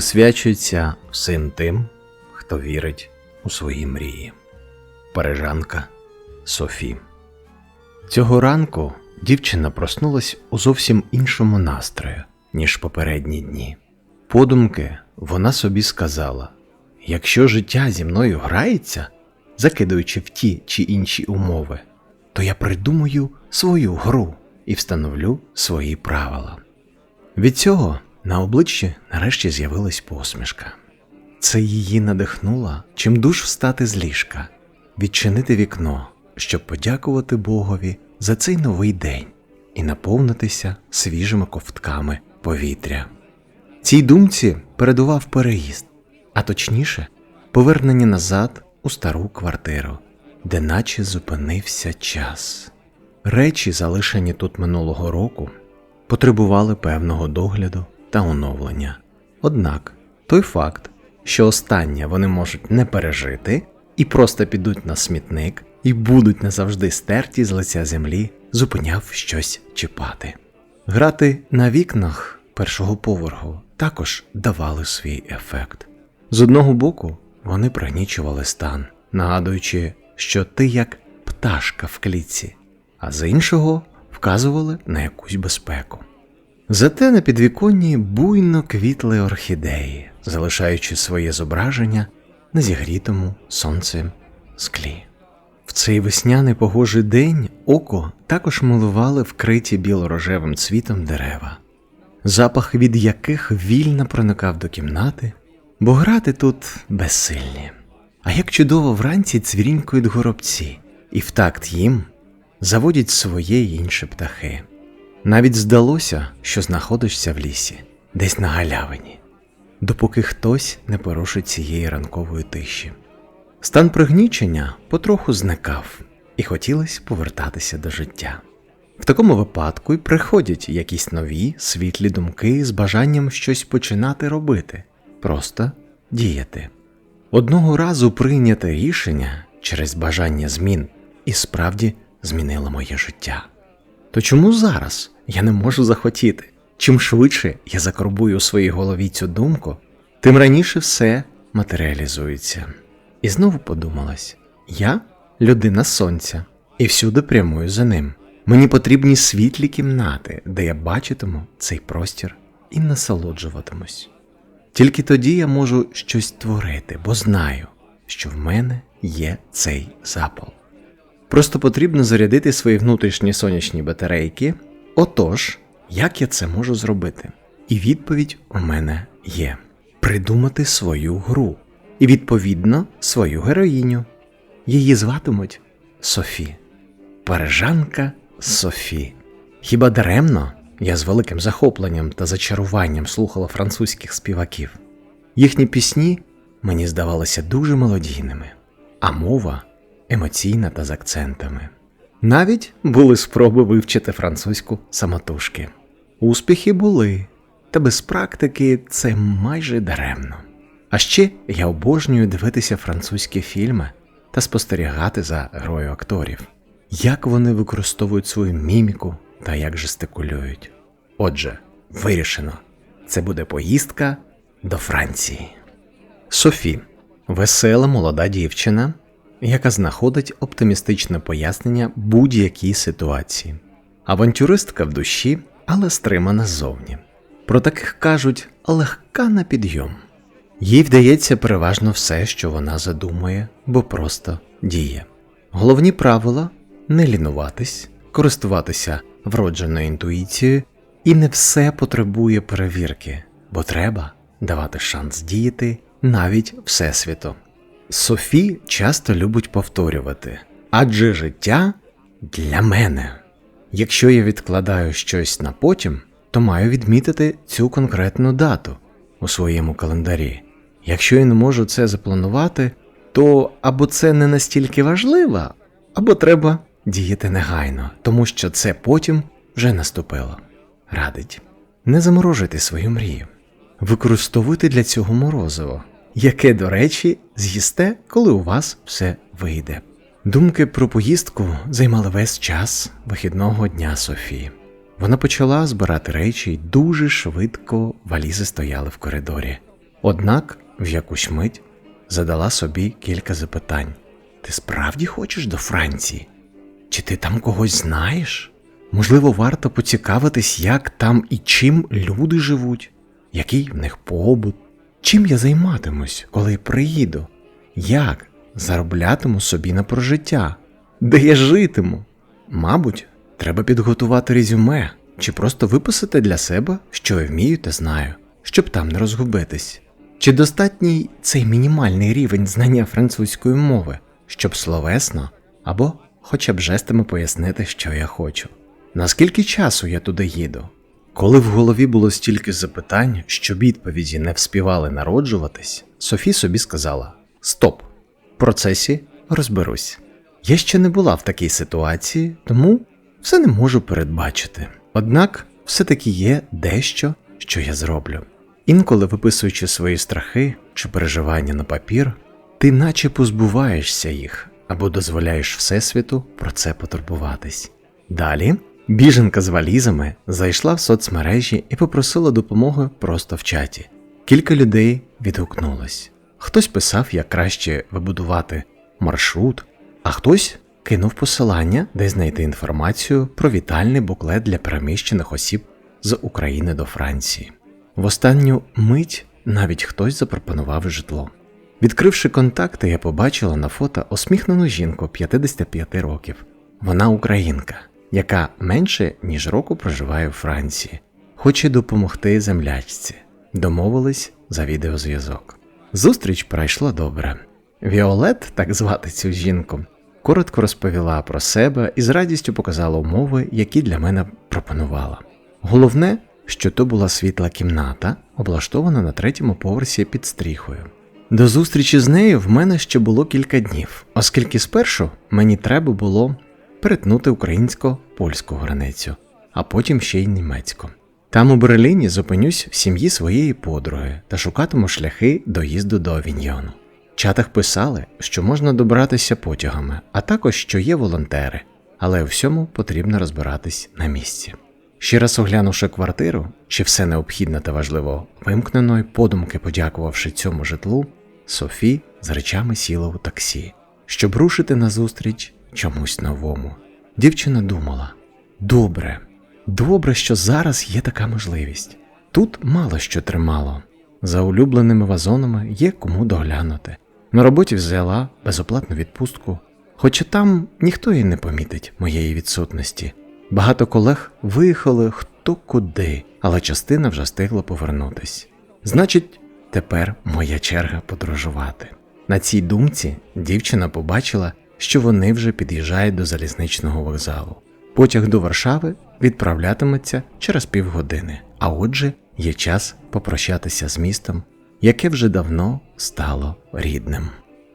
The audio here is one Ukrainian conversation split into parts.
присвячується всім тим, хто вірить у свої мрії. Парижанка Софі. Цього ранку дівчина проснулась у зовсім іншому настрою, ніж попередні дні. Подумки вона собі сказала: якщо життя зі мною грається, закидуючи в ті чи інші умови, то я придумаю свою гру і встановлю свої правила. Від цього на обличчі нарешті з'явилась посмішка. Це її надихнуло чимдуж встати з ліжка, відчинити вікно, щоб подякувати Богові за цей новий день і наповнитися свіжими ковтками повітря. Цій думці передував переїзд, а точніше, повернення назад у стару квартиру, де наче зупинився час. Речі, залишені тут минулого року, потребували певного догляду та оновлення. Однак той факт, що останнє вони можуть не пережити і просто підуть на смітник і будуть назавжди стерті з лиця землі, зупиняв щось чіпати. Грати на вікнах першого поверху також давали свій ефект. З одного боку, вони пригнічували стан, нагадуючи, що ти як пташка в клітці, а з іншого вказували на якусь безпеку. Зате на підвіконні буйно квітли орхідеї, залишаючи своє зображення на зігрітому сонцем склі. В цей весняний погожий день око також милували вкриті білорожевим цвітом дерева, запах від яких вільно проникав до кімнати, бо грати тут безсильні. А як чудово вранці цвірінькують горобці, і в такт їм заводять своє інші птахи. Навіть здалося, що знаходишся в лісі, десь на галявині, допоки хтось не порушить цієї ранкової тиші. Стан пригнічення потроху зникав, і хотілося повертатися до життя. В такому випадку й приходять якісь нові світлі думки з бажанням щось починати робити, просто діяти. Одного разу прийняте рішення через бажання змін і справді змінило моє життя. То чому зараз я не можу захотіти? Чим швидше я закорбую у своїй голові цю думку, тим раніше все матеріалізується. І знову подумалось: я людина сонця, і всюди прямую за ним. Мені потрібні світлі кімнати, де я бачитиму цей простір і насолоджуватимусь. Тільки тоді я можу щось творити, бо знаю, що в мене є цей запал. Просто потрібно зарядити свої внутрішні сонячні батарейки. Отож, як я це можу зробити? І відповідь у мене є: придумати свою гру і, відповідно, свою героїню. Її зватимуть Софі, Парижанка Софі. Хіба даремно я з великим захопленням та зачаруванням слухала французьких співаків? Їхні пісні мені здавалися дуже мелодійними, а мова емоційна та з акцентами. Навіть були спроби вивчити французьку самотужки. Успіхи були, та без практики це майже даремно. А ще я обожнюю дивитися французькі фільми та спостерігати за грою акторів, як вони використовують свою міміку та як жестикулюють. Отже, вирішено, це буде поїздка до Франції. Софі весела молода дівчина, яка знаходить оптимістичне пояснення будь-якій ситуації, авантюристка в душі, але стримана ззовні. Про таких кажуть легка на підйом. Їй вдається переважно все, що вона задумує, бо просто діє. Головні правила не лінуватись, користуватися вродженою інтуїцією, і не все потребує перевірки, бо треба давати шанс діяти навіть Всесвіту. Софі часто любить повторювати адже життя для мене. Якщо я відкладаю щось на потім, то маю відмітити цю конкретну дату у своєму календарі. Якщо я не можу це запланувати, то або це не настільки важливо, або треба діяти негайно, тому що це потім вже наступило. Радить не заморожуйте свою мрію, використовуйте для цього морозиво, яке, до речі, з'їсте, коли у вас все вийде. Думки про поїздку займали весь час вихідного дня Софії. Вона почала збирати речі і дуже швидко валізи стояли в коридорі. Однак в якусь мить задала собі кілька запитань: Ти справді хочеш до Франції? Чи ти там когось знаєш? Можливо, варто поцікавитись, як там і чим люди живуть, який в них побут, чим я займатимусь, коли приїду, як зароблятиму собі на прожиття, де я житиму? Мабуть, треба підготувати резюме чи просто виписати для себе, що я вмію та знаю, щоб там не розгубитись. Чи достатній цей мінімальний рівень знання французької мови, щоб словесно або хоча б жестами пояснити, що я хочу? Наскільки часу я туди їду? Коли в голові було стільки запитань, що відповіді не вспівали народжуватись, Софі собі сказала: Стоп! В процесі розберусь. Я ще не була в такій ситуації, тому все не можу передбачити. Однак все-таки є дещо, що я зроблю. Інколи, виписуючи свої страхи чи переживання на папір, ти наче позбуваєшся їх або дозволяєш Всесвіту про це потурбуватись. Далі біженка з валізами зайшла в соцмережі і попросила допомоги просто в чаті. Кілька людей відгукнулось. Хтось писав, як краще вибудувати маршрут, а хтось кинув посилання, де знайти інформацію про вітальний буклет для переміщених осіб з України до Франції. В останню мить навіть хтось запропонував житло. Відкривши контакти, я побачила на фото усміхнену жінку 55 років. Вона українка, яка менше ніж року проживає у Франції, хоче допомогти землячці. Домовились за відеозв'язок. Зустріч пройшла добре. Віолет, так звати цю жінку, коротко розповіла про себе і з радістю показала умови, які для мене пропонувала. Головне, що то була світла кімната, облаштована на третьому поверсі під стріхою. До зустрічі з нею в мене ще було кілька днів, оскільки спершу мені треба було перетнути українсько-польську границю, а потім ще й німецьку. Там у Берліні зупинюсь в сім'ї своєї подруги та шукатиму шляхи доїзду до Авіньйону. В чатах писали, що можна добратися потягами, а також що є волонтери, але у всьому потрібно розбиратись на місці. Ще раз оглянувши квартиру, чи все необхідне та важливо вимкнено й подумки подякувавши цьому житлу, Софі з речами сіла у таксі, щоб рушити назустріч чомусь новому. Дівчина думала: добре, добре, що зараз є така можливість. Тут мало що тримало. За улюбленими вазонами є кому доглянути. На роботі взяла безоплатну відпустку, хоча там ніхто і не помітить моєї відсутності. Багато колег виїхали хто куди, але частина вже встигла повернутись. Значить, тепер моя черга подорожувати. На цій думці дівчина побачила, що вони вже під'їжджають до залізничного вокзалу. Потяг до Варшави відправлятиметься через півгодини, а отже, є час попрощатися з містом, яке вже давно стало рідним.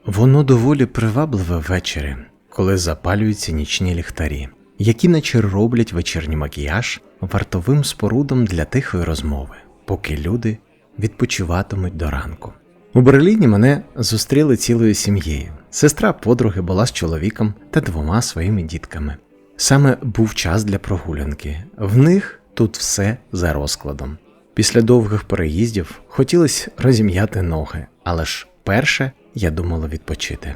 Воно доволі привабливе ввечері, коли запалюються нічні ліхтарі які наче роблять вечірній макіяж вартовим спорудом для тихої розмови, поки люди відпочиватимуть до ранку. У Берліні мене зустріли цілою сім'єю. Сестра подруги була з чоловіком та двома своїми дітками. Саме був час для прогулянки, в них тут все за розкладом. Після довгих переїздів хотілося розім'яти ноги, але ж перше я думала відпочити.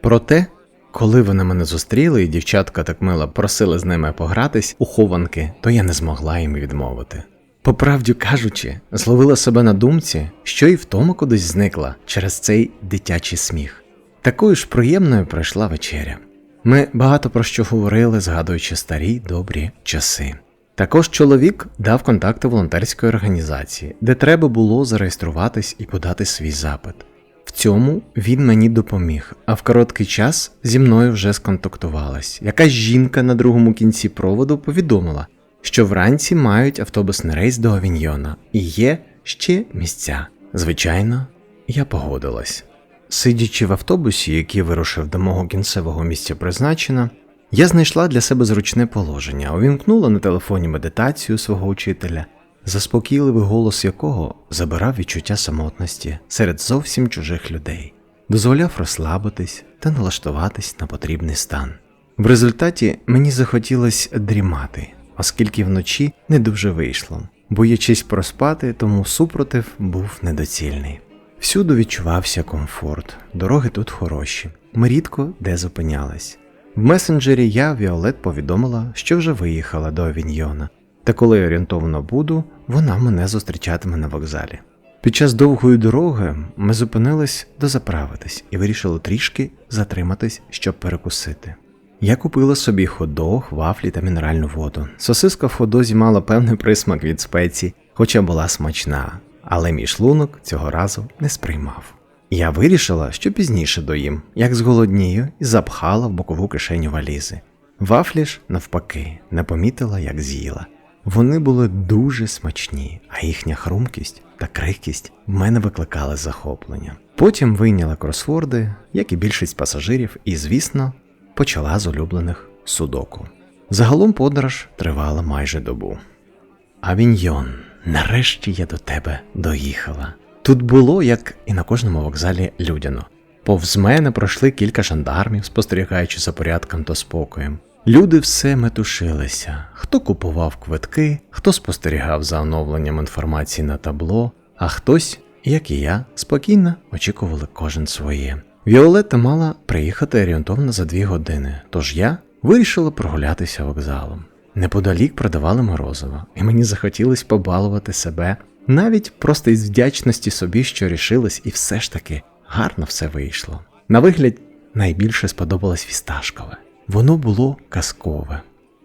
Проте коли вони мене зустріли, і дівчатка так мило просили з ними погратись у хованки, то я не змогла їм відмовити. По правді кажучи, зловила себе на думці, що і втома кудись зникла через цей дитячий сміх. Такою ж приємною пройшла вечеря. Ми багато про що говорили, згадуючи старі добрі часи. Також чоловік дав контакти волонтерської організації, де треба було зареєструватись і подати свій запит В цьому він мені допоміг, а в короткий час зі мною вже сконтактувалась. Якась жінка на другому кінці проводу повідомила, що вранці мають автобусний рейс до Авіньйона і є ще місця. Звичайно, я погодилась. Сидячи в автобусі, який вирушив до мого кінцевого місця призначення, я знайшла для себе зручне положення, увімкнула на телефоні медитацію свого учителя заспокійливий голос якого забирав відчуття самотності серед зовсім чужих людей, дозволяв розслабитись та налаштуватись на потрібний стан. В результаті мені захотілося дрімати, оскільки вночі не дуже вийшло, боячись проспати, тому супротив був недоцільний. Всюди відчувався комфорт, дороги тут хороші. Ми рідко де зупинялись. В месенджері я Віолет повідомила, що вже виїхала до Авіньйона, та коли орієнтовно буду, вона мене зустрічатиме на вокзалі. Під час довгої дороги ми зупинились дозаправитись і вирішили трішки затриматись, щоб перекусити. Я купила собі ходох, вафлі та мінеральну воду. Сосиска в ходозі мала певний присмак від спецій, хоча була смачна, але мій шлунок цього разу не сприймав. Я вирішила, що пізніше доїм, як зголоднію, і запхала в бокову кишеню валізи. Вафлі ж, навпаки, не помітила, як з'їла. Вони були дуже смачні, а їхня хрумкість та крихкість в мене викликали захоплення. Потім вийняла кросворди, як і більшість пасажирів, і, звісно, почала з улюблених судоку. Загалом подорож тривала майже добу. Авіньйон, нарешті я до тебе доїхала. Тут було, як і на кожному вокзалі, людяно. Повз мене пройшли кілька жандармів, спостерігаючи за порядком та спокоєм. Люди все метушилися, хто купував квитки, хто спостерігав за оновленням інформації на табло, а хтось, як і я, спокійно очікували кожен своє. Віолетта мала приїхати орієнтовно за дві години, тож я вирішила прогулятися вокзалом. Неподалік продавали морозиво, і мені захотілось побалувати себе, навіть просто із вдячності собі, що рішилась, і все ж таки гарно все вийшло. На вигляд найбільше сподобалось фісташкове. Воно було казкове.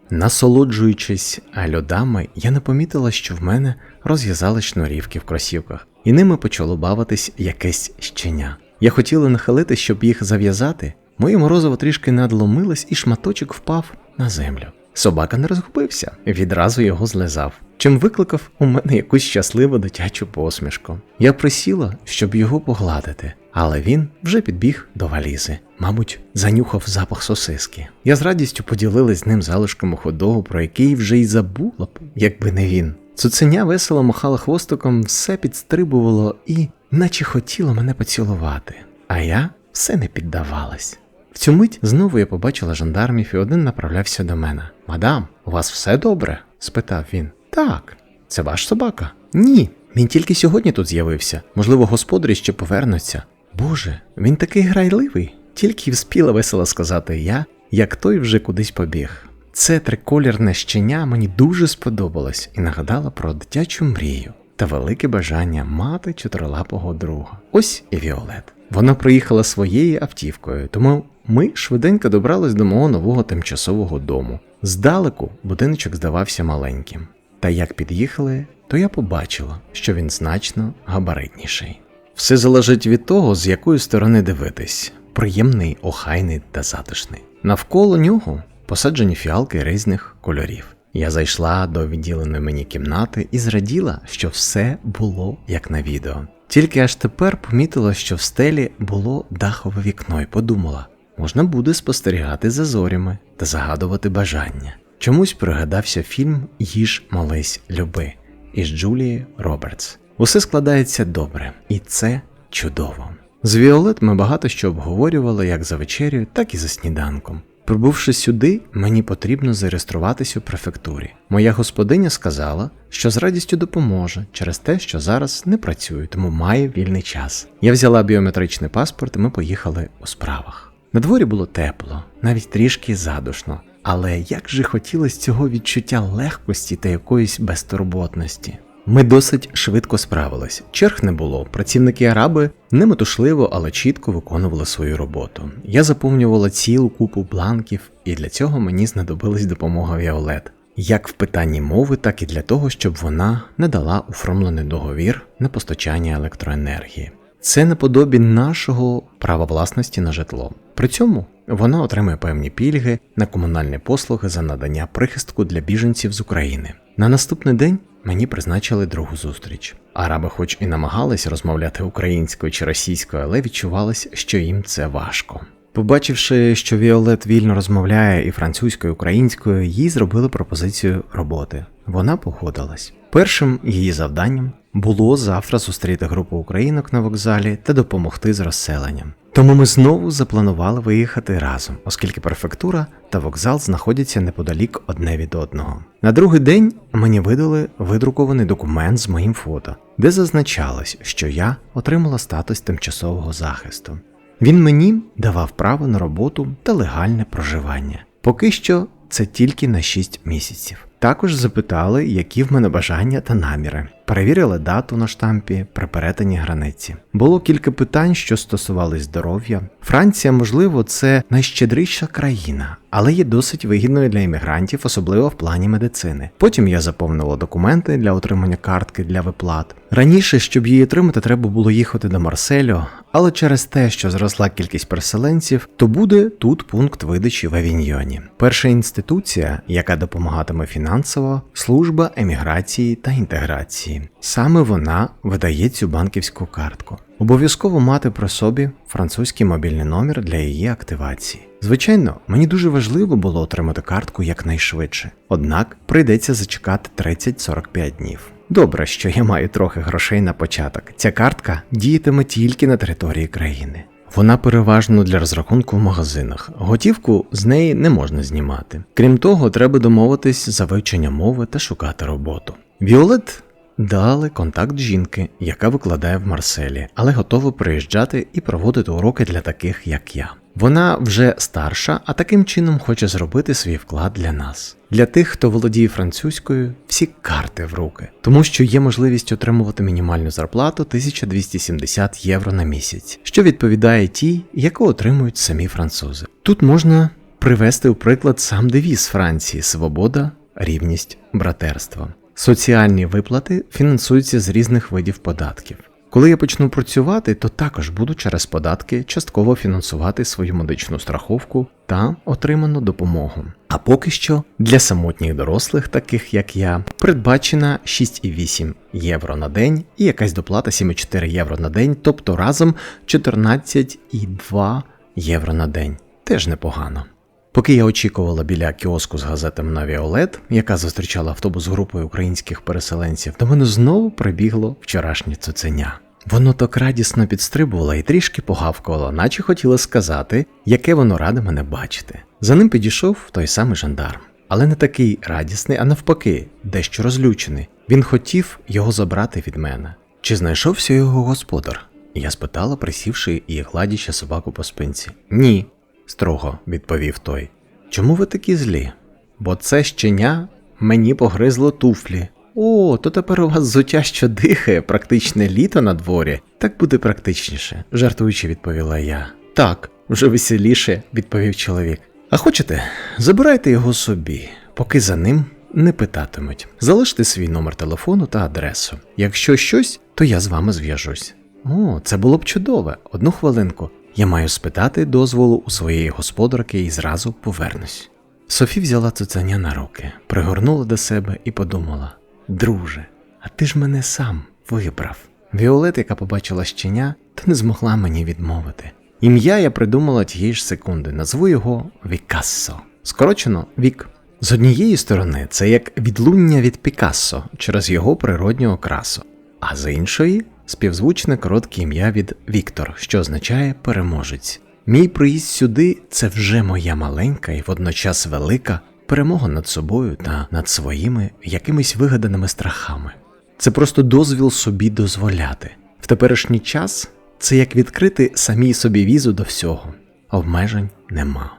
Насолоджуючись льодами, я не помітила, що в мене розв'язали шнурівки в кросівках, і ними почало бавитись якесь щеня. Я хотіла нахилити, щоб їх зав'язати. Моє морозиво трішки надломилось, і шматочок впав на землю. Собака не розгубився, відразу його злизав, чим викликав у мене якусь щасливу дитячу посмішку. Я присіла, щоб його погладити, але він вже підбіг до валізи, мабуть, занюхав запах сосиски. Я з радістю поділилась з ним залишком ходогу, про який вже й забула б, якби не він. Цуценя весело махала хвостиком, все підстрибувало і, наче хотіло мене поцілувати, а я все не піддавалась. В цю мить знову я побачила жандармів і один направлявся до мене. Мадам, у вас все добре? спитав він. Так, це ваш собака? Ні. Він тільки сьогодні тут з'явився. Можливо, господарі ще повернуться. Боже, він такий грайливий, тільки вспіла весело сказати я, як той вже кудись побіг. Це триколірне щеня мені дуже сподобалось і нагадала про дитячу мрію та велике бажання мати чотирилапого друга. Ось і Віолет. Вона приїхала своєю автівкою, тому ми швиденько добрались до мого нового тимчасового дому. Здалеку будиночок здавався маленьким. Та як під'їхали, то я побачила, що він значно габаритніший. Все залежить від того, з якої сторони дивитись приємний, охайний та затишний. Навколо нього посаджені фіалки різних кольорів. Я зайшла до відділеної мені кімнати і зраділа, що все було як на відео. Тільки аж тепер помітила, що в стелі було дахове вікно, і подумала, можна буде спостерігати за зорями та загадувати бажання. Чомусь пригадався фільм Їж молись люби із Джулією Робертс. Усе складається добре, і це чудово. З Віолет ми багато що обговорювали як за вечерю, так і за сніданком. Прибувши сюди, мені потрібно зареєструватись у префектурі. Моя господиня сказала, що з радістю допоможе через те, що зараз не працюю, тому має вільний час. Я взяла біометричний паспорт, і ми поїхали у справах. На дворі було тепло, навіть трішки задушно, але як же хотілося цього відчуття легкості та якоїсь безтурботності. Ми досить швидко справились. Черг не було. Працівники араби неметушливо, але чітко виконували свою роботу. Я заповнювала цілу купу бланків, і для цього мені знадобилась допомога Віолет. Як в питанні мови, так і для того, щоб вона не дала оформлений договір на постачання електроенергії. Це наподобі нашого права власності на житло. При цьому вона отримує певні пільги на комунальні послуги за надання прихистку для біженців з України. На наступний день мені призначили другу зустріч. Араби, хоч і намагались розмовляти українською чи російською, але відчувалось, що їм це важко. Побачивши, що Віолет вільно розмовляє і французькою, і українською, їй зробили пропозицію роботи. Вона погодилась. Першим її завданням було завтра зустріти групу українок на вокзалі та допомогти з розселенням. Тому ми знову запланували виїхати разом, оскільки префектура та вокзал знаходяться неподалік одне від одного. На другий день мені видали видрукований документ з моїм фото, де зазначалось, що я отримала статус тимчасового захисту. Він мені давав право на роботу та легальне проживання. Поки що це тільки на 6 місяців. Також запитали, які в мене бажання та наміри. Перевірили дату на штампі при перетині границі. Було кілька питань, що стосувались здоров'я. Франція, можливо, це найщедріша країна, але є досить вигідною для іммігрантів, особливо в плані медицини. Потім я заповнила документи для отримання картки для виплат. Раніше, щоб її отримати, треба було їхати до Марселю, але через те, що зросла кількість переселенців, то буде тут пункт видачі в Авіньйоні. Перша інституція, яка допомагатиме фінансово, служба еміграції та інтеграції. Саме вона видає цю банківську картку. Обов'язково мати при собі французький мобільний номер для її активації. Звичайно, мені дуже важливо було отримати картку якнайшвидше, однак прийдеться зачекати 30-45 днів. Добре, що я маю трохи грошей на початок. Ця картка діятиме тільки на території країни. Вона переважно для розрахунку в магазинах. Готівку з неї не можна знімати. Крім того, треба домовитись за вивчення мови та шукати роботу. Віолет дали контакт жінки, яка викладає в Марселі, але готова приїжджати і проводити уроки для таких, як я. Вона вже старша, а таким чином хоче зробити свій вклад для нас. Для тих, хто володіє французькою, всі карти в руки, тому що є можливість отримувати мінімальну зарплату 1270 євро на місяць, що відповідає тій, яку отримують самі французи. Тут можна привести у приклад сам девіз Франції Свобода, рівність, братерство. Соціальні виплати фінансуються з різних видів податків. Коли я почну працювати, то також буду через податки частково фінансувати свою медичну страховку та отриману допомогу. А поки що для самотніх дорослих, таких як я, передбачена 6,8 євро на день і якась доплата 7,4 євро на день, тобто разом 14,2 євро на день. Теж непогано. Поки я очікувала біля кіоску з газетами на Віолет, яка зустрічала автобус з групою українських переселенців, до мене знову прибігло вчорашнє цуценя. Воно так радісно підстрибувало і трішки погавкувало, наче хотіло сказати, яке воно раде мене бачити. За ним підійшов той самий жандарм, але не такий радісний, а навпаки, дещо розлючений. Він хотів його забрати від мене. Чи знайшовся його господар? Я спитала, присівши і гладячи собаку по спинці. Ні, строго відповів той. Чому ви такі злі? Бо це щеня мені погризло туфлі. О, то тепер у вас зуття, що дихає, практичне літо на дворі. Так буде практичніше, жартуючи, відповіла я. Так, вже веселіше, відповів чоловік. А хочете, забирайте його собі, поки за ним не питатимуть. Залиште свій номер телефону та адресу. Якщо щось, то я з вами зв'яжусь. О, це було б чудове. Одну хвилинку. Я маю спитати дозволу у своєї господарки і зразу повернусь. Софі взяла цуценя на руки, пригорнула до себе і подумала: Друже, а ти ж мене сам вибрав. Віолет, яка побачила щеня, та не змогла мені відмовити. Ім'я я придумала тієї ж секунди, назву його Вікассо. Скорочено Вік. З однієї сторони, це як відлуння від Пікассо через його природню окрасу, а з іншої співзвучне коротке ім'я від Віктор, що означає переможець. Мій приїзд сюди це вже моя маленька і водночас велика перемога над собою та над своїми якимись вигаданими страхами. Це просто дозвіл собі дозволяти. В теперішній час це як відкрити самій собі візу до всього, обмежень нема.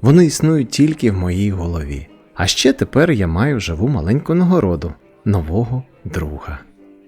Вони існують тільки в моїй голові. А ще тепер я маю живу маленьку нагороду нового друга.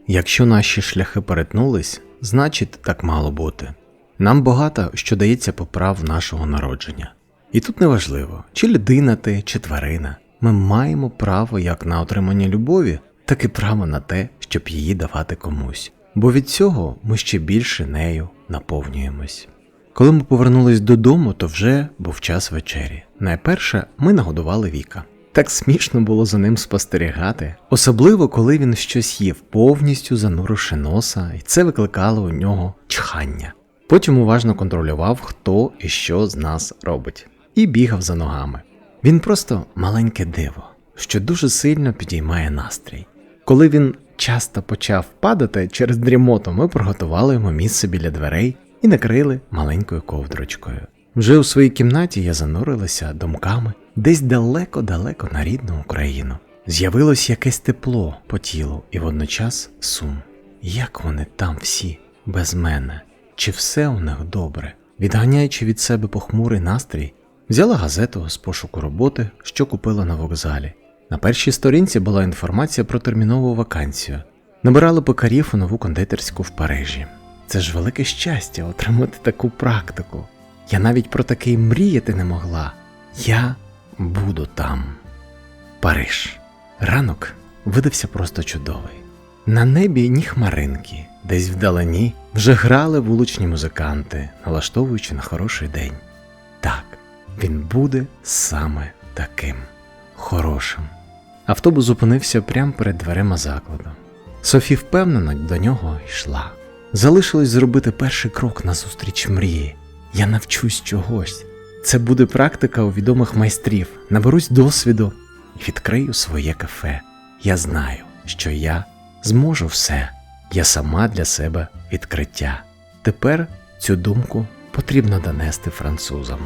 Якщо наші шляхи перетнулись, значить так мало бути. Нам багато що дається по прав нашого народження. І тут неважливо, чи людина ти, чи тварина. Ми маємо право як на отримання любові, так і право на те, щоб її давати комусь. Бо від цього ми ще більше нею наповнюємось. Коли ми повернулись додому, то вже був час вечері. Найперше ми нагодували Віка. Так смішно було за ним спостерігати, особливо коли він щось їв, повністю зануривши носа, і це викликало у нього чхання. Потім уважно контролював, хто і що з нас робить, і бігав за ногами. Він просто маленьке диво. що дуже сильно підіймає настрій. Коли він часто почав падати через дрімоту, ми приготували йому місце біля дверей і накрили маленькою ковдрочкою. Вже у своїй кімнаті я занурилася думками десь далеко-далеко на рідну Україну. З'явилось якесь тепло по тілу і водночас сум. Як вони там всі без мене? Чи все у них добре? Відганяючи від себе похмурий настрій, взяла газету з пошуку роботи, що купила на вокзалі. На першій сторінці була інформація про термінову вакансію. Набирали пекарів у нову кондитерську в Парижі. Це ж велике щастя отримати таку практику. Я навіть про таке й мріяти не могла. Я буду там. Париж. Ранок видався просто чудовий. На небі ні хмаринки, десь вдалині вже грали вуличні музиканти, налаштовуючи на хороший день. Так, він буде саме таким хорошим. Автобус зупинився прямо перед дверима закладу. Софі впевнено до нього йшла. Залишилось зробити перший крок назустріч мрії. Я навчусь чогось. Це буде практика у відомих майстрів. Наберусь досвіду і відкрию своє кафе. Я знаю, що я зможу все. Я сама для себе відкриття. Тепер цю думку потрібно донести французам.